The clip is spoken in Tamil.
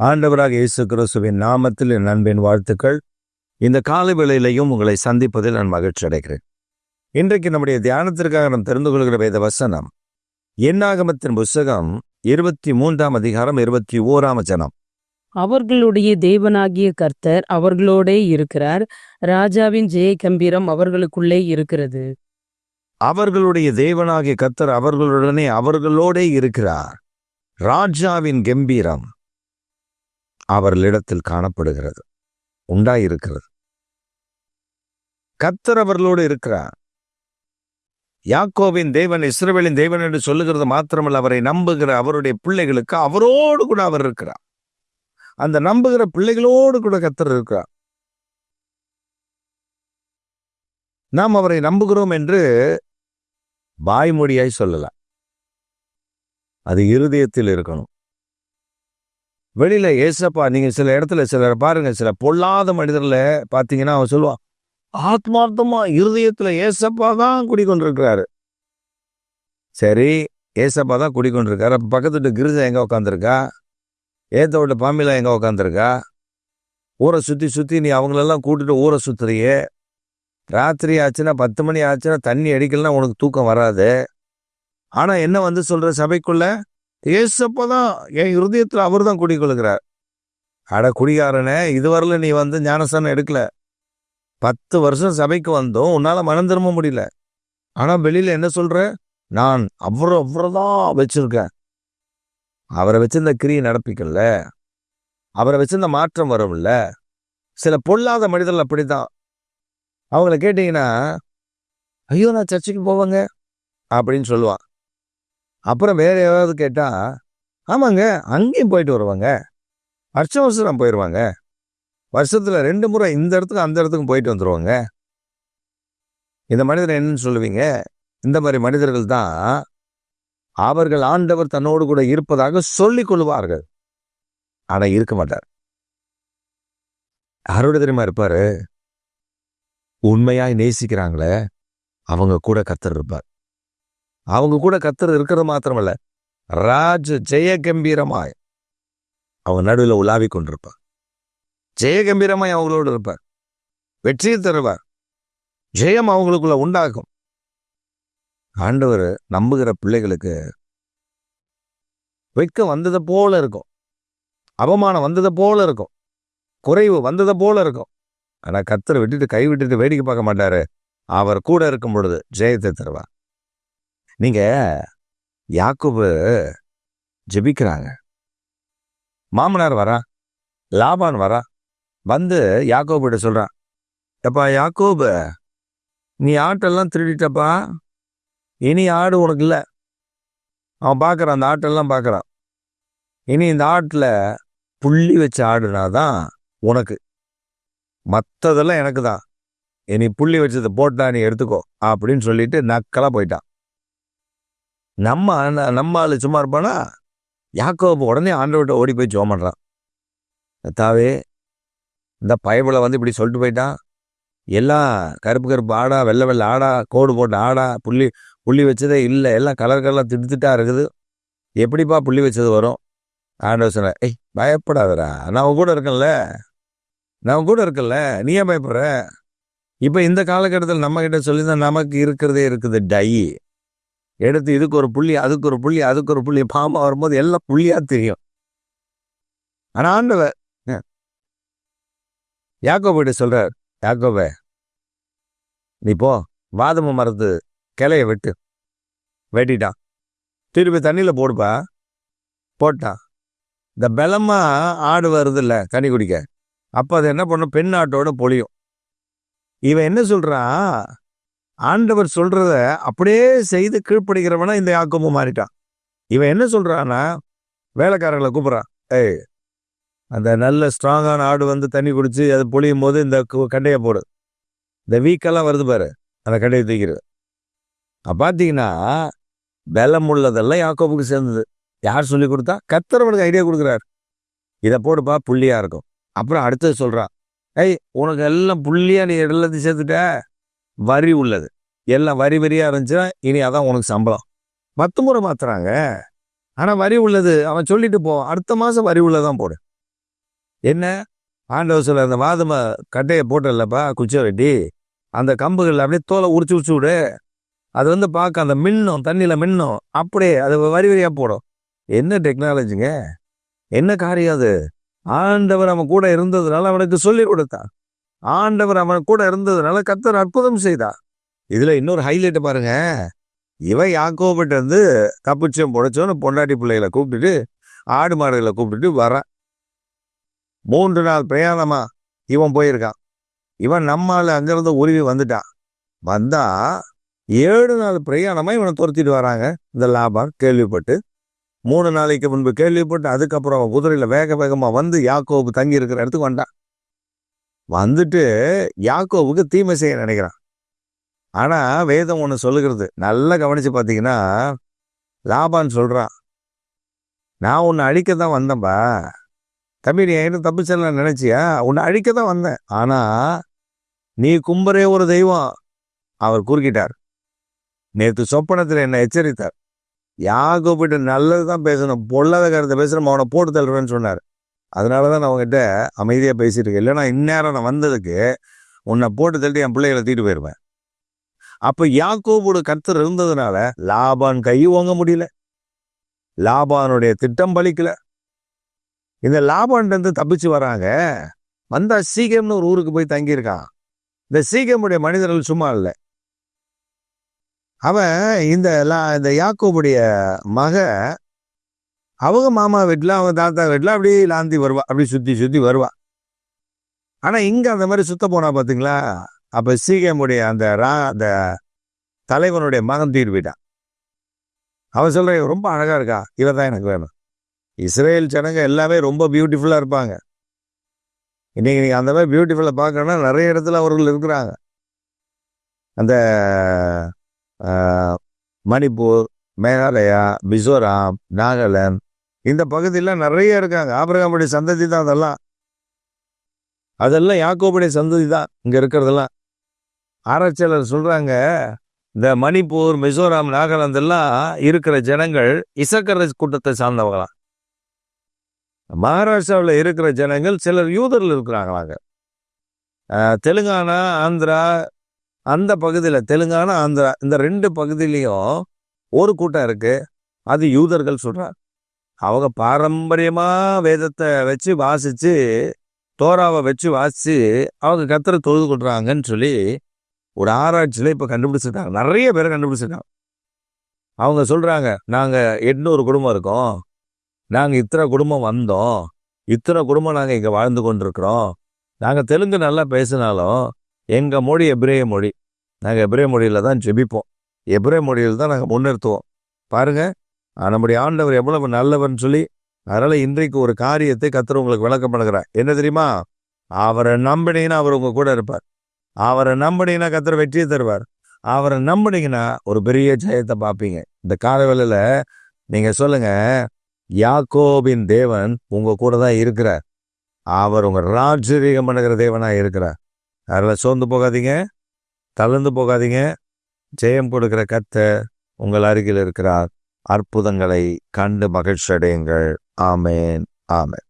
ஆண்டவராக இயேசு கிறிஸ்துவின் நாமத்தில் என் அன்பின் வாழ்த்துக்கள். இந்த காலை வேளையிலையும் உங்களை சந்திப்பதில் நான் மகிழ்ச்சி அடைகிறேன். இன்றைக்கு நம்முடைய தியானத்திற்காக நாம் தெரிந்து கொள்கிற வேத வசனம் எண்ணாகமத்தின் புஸ்தகம் இருபத்தி மூன்றாம் அதிகாரம் இருபத்தி ஓராம் வசனம். அவர்களுடைய தேவனாகிய கர்த்தர் அவர்களோடே இருக்கிறார். ராஜாவின் ஜெய கம்பீரம் அவர்களுக்குள்ளே இருக்கிறது. அவர்களுடைய தேவனாகிய கர்த்தர் அவர்களுடனே அவர்களோடே இருக்கிறார். ராஜாவின் கம்பீரம். அவர்களிடத்தில் காணப்படுகிறது. உண்டாயிருக்கிறது. கத்தர் அவர்களோடு இருக்கிறார். யாக்கோவின் தேவன் இஸ்ரவேலின் தேவன் என்று சொல்லுகிறது மாத்திரமல்ல அவரை நம்புகிற அவருடைய பிள்ளைகளுக்கு அவரோடு கூட அவர் இருக்கிறார். அந்த நம்புகிற பிள்ளைகளோடு கூட கத்தர் இருக்கிறார். நாம் அவரை நம்புகிறோம் என்று வாய்மொழியாய் சொல்லலாம். அது இருதயத்தில் இருக்கணும். வெளியில் ஏசப்பா நீங்கள் சில இடத்துல சிலர் பாருங்கள் சில பொல்லாத மனிதரில் பார்த்தீங்கன்னா அவன் சொல்லுவான் ஆத்மார்த்தமாக இருதயத்தில் ஏசப்பா தான் குடிக்கொண்டிருக்கிறாரு சரி ஏசப்பா தான் குடிக்கொண்டிருக்காரு அப்போ பக்கத்து வீட்டு கிரிஜா எங்கே உட்காந்துருக்கா ஏத்த வீட்டு பாம்பிலா எங்கே உட்காந்துருக்கா ஊரை சுற்றி சுற்றி நீ அவங்களெல்லாம் கூட்டிட்டு ஊரை சுற்றுறியே ராத்திரி ஆச்சுன்னா பத்து மணி ஆச்சுன்னா தண்ணி அடிக்கலன்னா உனக்கு தூக்கம் வராது. ஆனால் என்ன வந்து சொல்கிற சபைக்குள்ளே? இயேசப்பதான் என் ஹிருதயத்தில் அவர் தான் குடிக்கொள்கிறார் அட குடிகாரனே இதுவரையில நீ வந்து ஞானஸ்தானம் எடுக்கல. பத்து வருஷம் சபைக்கு வந்தோம் உன்னால் மனம் திரும்ப முடியல. ஆனால் வெளியில் என்ன சொல்கிற நான் அவ்வளோ அவ்வளோதான் வச்சிருக்கேன். அவரை வச்சிருந்த கிரியை நடப்பிக்கல. அவரை வச்சிருந்த மாற்றம் வரும்ல. சில பொல்லாத மனிதர்கள் அப்படித்தான். அவங்கள கேட்டிங்கன்னா ஐயோ நான் சர்ச்சுக்கு போவேங்க அப்படின்னு சொல்லுவான். அப்புறம் வேறு ஏதாவது கேட்டால் ஆமாங்க அங்கேயும் போயிட்டு வருவாங்க. வருஷம் வருஷம் போயிடுவாங்க வருஷத்தில் ரெண்டு முறை இந்த இடத்துக்கு அந்த இடத்துக்கும் போயிட்டு வந்துருவாங்க. இந்த மனிதர் என்னன்னு சொல்லுவீங்க? இந்த மாதிரி மனிதர்கள் தான் அவர்கள் ஆண்டவர் தன்னோடு கூட இருப்பதாக சொல்லிக் கொள்வார்கள். ஆனால் இருக்க மாட்டார். யாரோட தெரியுமா இருப்பார்? உண்மையாய் நேசிக்கிறாங்களே அவங்க கூட கத்தர் இருப்பார். அவங்க கூட கத்தர் இருக்கிறது மாத்திரமல்ல. ராஜ ஜெய கம்பீரமாய் அவங்க நடுவில் உலாவி கொண்டிருப்பார். ஜெய கம்பீரமாய் அவங்களோடு இருப்பார். வெற்றியை தருவார். ஜெயம் அவங்களுக்குள்ள உண்டாகும். ஆண்டவர் நம்புகிற பிள்ளைகளுக்கு வெட்கம் வந்ததை போல இருக்கும். அவமானம் வந்ததை போல இருக்கும். குறைவு வந்ததை போல இருக்கும். ஆனா கத்தரை விட்டுட்டு கை விட்டுட்டு வேடிக்கை பார்க்க மாட்டாரு. அவர் கூட இருக்கும் பொழுது ஜெயத்தை தருவார். நீங்க யாக்கோபு ஜெபிக்கிறாங்க. மாமனார் வரா லாபான் வரா வந்து யாக்கோபிட்ட சொல்கிறான் எப்பா யாக்கோபு நீ ஆட்டெல்லாம் திருடிட்டப்பா இனி ஆடு உனக்கு இல்லை. அவன் பார்க்குறான் அந்த ஆட்டெல்லாம் பார்க்குறான். இனி இந்த ஆட்டில் புள்ளி வச்ச ஆடுனா தான் உனக்கு. மற்றதெல்லாம் எனக்கு தான் இனி புள்ளி வச்சதை போட்டா நீ எடுத்துக்கோ அப்படின்னு சொல்லிட்டு நக்கலாக போயிட்டான். நம்ம நம்ம ஆள் சும்மா இருப்பானா? யாக்கோப்பு உடனே ஆண்டவர்கிட்ட ஓடி போய் ஜோம் தாவே இந்த பயபுல வந்து இப்படி சொல்லிட்டு போயிட்டான். எல்லாம் கருப்பு கருப்பு ஆடா வெள்ளை வெள்ளை ஆடா கோடு போட்ட ஆடா புள்ளி புள்ளி வச்சதே இல்லை. எல்லாம் கலர் கலராக திட்டுத்திட்டா இருக்குது. எப்படிப்பா புள்ளி வச்சது வரும்? ஆண்டவர் சொன்ன ஏய் பயப்படாதடா. நான் உன் கூட இருக்கேன்ல. நான் உன் கூட இருக்கேன்ல. நீ ஏன் பயப்படுற? இப்போ இந்த காலகட்டத்தில் நம்மக்கிட்ட சொல்லி தான் நமக்கு இருக்கிறதே இருக்குது டை. எடுத்து இதுக்கு ஒரு புள்ளி அதுக்கு ஒரு புள்ளி அதுக்கு ஒரு புள்ளி பாம்பா வரும்போது எல்லாம் புள்ளியாக தெரியும். ஆனா ஆண்டவர் அஹ், யாக்கோபிட்ட சொல்றார் யாக்கோபே நீ போ வாதம மரத்து கிளைய வெட்டு. வெட்டிட்டான். திருப்பி தண்ணியில் போடுப்பா. போட்டான் இந்த பலமாக ஆடு வருது இல்லை தண்ணி குடிக்க. அப்போ அது என்ன பண்ணும்? பெண் ஆட்டோட பொழியும். இவன் என்ன சொல்கிறான் ஆண்டவர் சொல்றத அப்படியே செய்து கீழ்ப்படுகிறவனா இந்த யாக்கோபு மாறிட்டான். இவன் என்ன சொல்றான்னா வேலைக்காரங்களை கூப்பிட்றான். ஏய் அந்த நல்ல ஸ்ட்ராங்கான ஆடு வந்து தண்ணி குடிச்சு அது பொழியும் போது இந்த கு- கண்டையை போடு. இந்த வீக்கெல்லாம் வருது பாரு அந்த கண்டையை தூக்கிடு. அப்போ பார்த்தீங்கன்னா பலம் உள்ளதெல்லாம் யாக்கோப்புக்கு சேர்ந்தது. யார் சொல்லி கொடுத்தா? கத்தரவனுக்கு ஐடியா கொடுக்குறாரு. இதை போடுப்பா புள்ளியாக இருக்கும். அப்புறம் அடுத்தது சொல்கிறான் ஏய் உனக்கு எல்லாம் புள்ளியாக நீ எல்லாத்தையும் சேர்த்துட்ட? வரி உள்ளது. எல்லாம் வரி வரியாக இருந்துச்சுன்னா இனி அதான் உனக்கு சம்பளம். பத்து முறை மாத்துறாங்க. ஆனால் வரி உள்ளது. அவன் சொல்லிட்டு போவான் அடுத்த மாதம் வரி உள்ளதான் போடு. என்ன? ஆண்டவர் சொல்ல அந்த வாதம கட்டையை போட்டல்லப்பா குச்சி வெட்டி. அந்த கம்புகள் அப்படியே தோலை உரிச்சு உரிச்சு விடு. அது வந்து பார்க்க அந்த மின்னும் தண்ணியில் மின்னும் அப்படியே அது வரி வரியாக போடும். என்ன டெக்னாலஜிங்க என்ன காரியம் அது? ஆண்டவர் அவன் கூட இருந்ததுனால அவனுக்கு சொல்லி கொடுத்தான். ஆண்டவர் அவன் கூட இருந்ததுனால கத்தர் அற்புதம் செய்தார். இதுல இன்னொரு ஹைலைட்டை பாருங்க. இவன் யாக்கோபிட்ட இருந்து கப்புச்சம் புடைச்சோன்னு பொண்டாட்டி பிள்ளைகளை கூப்பிட்டுட்டு ஆடு மாடுகளை கூப்பிட்டுட்டு வரான் மூன்று நாள் பிரயாணமா இவன் போயிருக்கான். இவன் நம்மால் அங்கேருந்து உருவி வந்துட்டான் வந்தா ஏழு நாள் பிரயாணமா இவனை துரத்திட்டு வராங்க. இந்த லாபம் கேள்விப்பட்டு மூணு நாளைக்கு முன்பு கேள்விப்பட்டு அதுக்கப்புறம் அவன் குதிரையில் வேக வேகமாக வந்து யாக்கோபு தங்கி இருக்கிற இடத்துக்கு வந்தான். வந்துட்டு யாக்கோவுக்கு தீமை செய்ய நினைக்கிறான். ஆனால் வேதம் ஒன்று சொல்லுகிறது. நல்லா கவனித்து பார்த்தீங்கன்னா லாபான்னு சொல்கிறான் நான் உன்னை அழிக்க தான் வந்தேன்பா. தம்பி நீ தப்பு தப்பிச்சலாம் நினச்சியா? உன்னை அழிக்க தான் வந்தேன். ஆனால் நீ கும்பரே ஒரு தெய்வம். அவர் குறுக்கிட்டார். நேற்று சொப்பனத்தில் என்னை எச்சரித்தார். யாகோபிட்ட நல்லது தான் பேசணும். பொல்லாத கருத்தை பேசுகிறோம் அவனை போட்டு தள்ளுறேன்னு சொன்னார். அதனால தான் நான் உங்ககிட்ட அமைதியாக பேசிட்டுருக்கேன் இல்லைன்னா இந்நேரம் நான் வந்ததுக்கு உன்னை போட்டு தள்ளி என் பிள்ளைகளை தீட்டு போயிடுவேன் அப்போ யாக்கோபோட கர்த்தர் இருந்ததுனால லாபான் கை வாங்க முடியல. லாபானுடைய திட்டம் பலிக்கல. இந்த லாபான்லேருந்து தப்பிச்சு வராங்க. வந்தா சீக்கிரம்னு ஒரு ஊருக்கு போய் தங்கியிருக்கான். இந்த சீக்கிரமுடைய மனிதர்கள் சும்மா இல்லை. அவன் இந்த லா- இந்த யாக்கோபுடைய மக அவங்க மாமா வீட்டில் அவங்க தாத்தா வீட்டில் அப்படியே லாந்தி வருவா அப்படி சுற்றி சுற்றி வருவா. ஆனால் இங்கே அந்த மாதிரி சுத்த போனா பார்த்தீங்களா அப்போ சீகமுடைய அந்த ரா அந்த தலைவனுடைய மகன் தீர் போயிட்டான். அவன் சொல்கிறேன் ரொம்ப அழகாக இருக்கா? இவ தான் எனக்கு வேணும். இஸ்ரேல் ஜனங்க எல்லாமே ரொம்ப பியூட்டிஃபுல்லாக இருப்பாங்க. இன்றைக்கி நீங்கள் அந்த மாதிரி பியூட்டிஃபுல்லாக பார்க்கணுன்னா நிறைய இடத்துல அவர்கள் இருக்கிறாங்க. அந்த மணிப்பூர் மேகாலயா மிசோராம் நாகாலாந்து இந்த பகுதியில் நிறைய இருக்காங்க. ஆபிரகாமுடைய சந்ததி தான் அதெல்லாம். அதெல்லாம் யாக்கோபுடைய சந்ததி தான் இங்கே இருக்கிறதெல்லாம். ஆராய்ச்சியாளர் சொல்கிறாங்க இந்த மணிப்பூர் மிசோராம் நாகாலாந்து எல்லாம் இருக்கிற ஜனங்கள் இசக்கர கூட்டத்தை சார்ந்தவங்களாம். மகாராஷ்டிராவில் இருக்கிற ஜனங்கள் சிலர் யூதர்கள் இருக்கிறாங்களாங்க. தெலுங்கானா ஆந்திரா அந்த பகுதியில் தெலுங்கானா ஆந்திரா இந்த ரெண்டு பகுதியிலையும் ஒரு கூட்டம் இருக்குது அது யூதர்கள் சொல்கிறாங்க அவங்க பாரம்பரியமாக வேதத்தை வச்சு வாசித்து தோராவை வச்சு வாசித்து அவங்க கத்தரை தொழுது கொள்றாங்கன்னு சொல்லி ஒரு ஆராய்ச்சியில் இப்போ கண்டுபிடிச்சிருக்காங்க. நிறைய பேரை கண்டுபிடிச்சிருக்காங்க. அவங்க சொல்கிறாங்க நாங்கள் எட்நூறு குடும்பம் இருக்கோம். நாங்கள் இத்தனை குடும்பம் வந்தோம். இத்தனை குடும்பம் நாங்கள் இங்கே வாழ்ந்து கொண்டிருக்கிறோம். நாங்கள் தெலுங்கு நல்லா பேசினாலும் எங்கள் மொழி எப்ரே மொழி. நாங்கள் எப்ரே மொழியில் தான் ஜெபிப்போம். எப்ரே மொழியில் தான் நாங்கள் முன்னிறுத்துவோம். பாருங்கள் நம்முடைய ஆண்டவர் எவ்வளவு நல்லவன் சொல்லி அதனால் இன்றைக்கு ஒரு காரியத்தை கத்துற உங்களுக்கு விளக்கம் பண்ணுகிறார். என்ன தெரியுமா? அவரை நம்பினீங்கன்னா அவர் உங்கள் கூட இருப்பார். அவரை நம்பினீங்கன்னா கத்தர் வெற்றியை தருவார். அவரை நம்பினீங்கன்னா ஒரு பெரிய ஜெயத்தை பார்ப்பீங்க. இந்த காலவேளையில நீங்கள் சொல்லுங்கள் யாக்கோபின் தேவன் உங்கள் கூட தான் இருக்கிறார். அவர் உங்கள் ராஜரீகம் பண்ணுகிற தேவனாக இருக்கிறார். அதில் சோர்ந்து போகாதீங்க தளர்ந்து போகாதீங்க. ஜெயம் கொடுக்கிற கத்தை உங்கள் அருகில் இருக்கிறார். அற்புதங்களை கண்டு மகிழ்ச்சி அடையுங்கள் ஆமேன். ஆமேன்.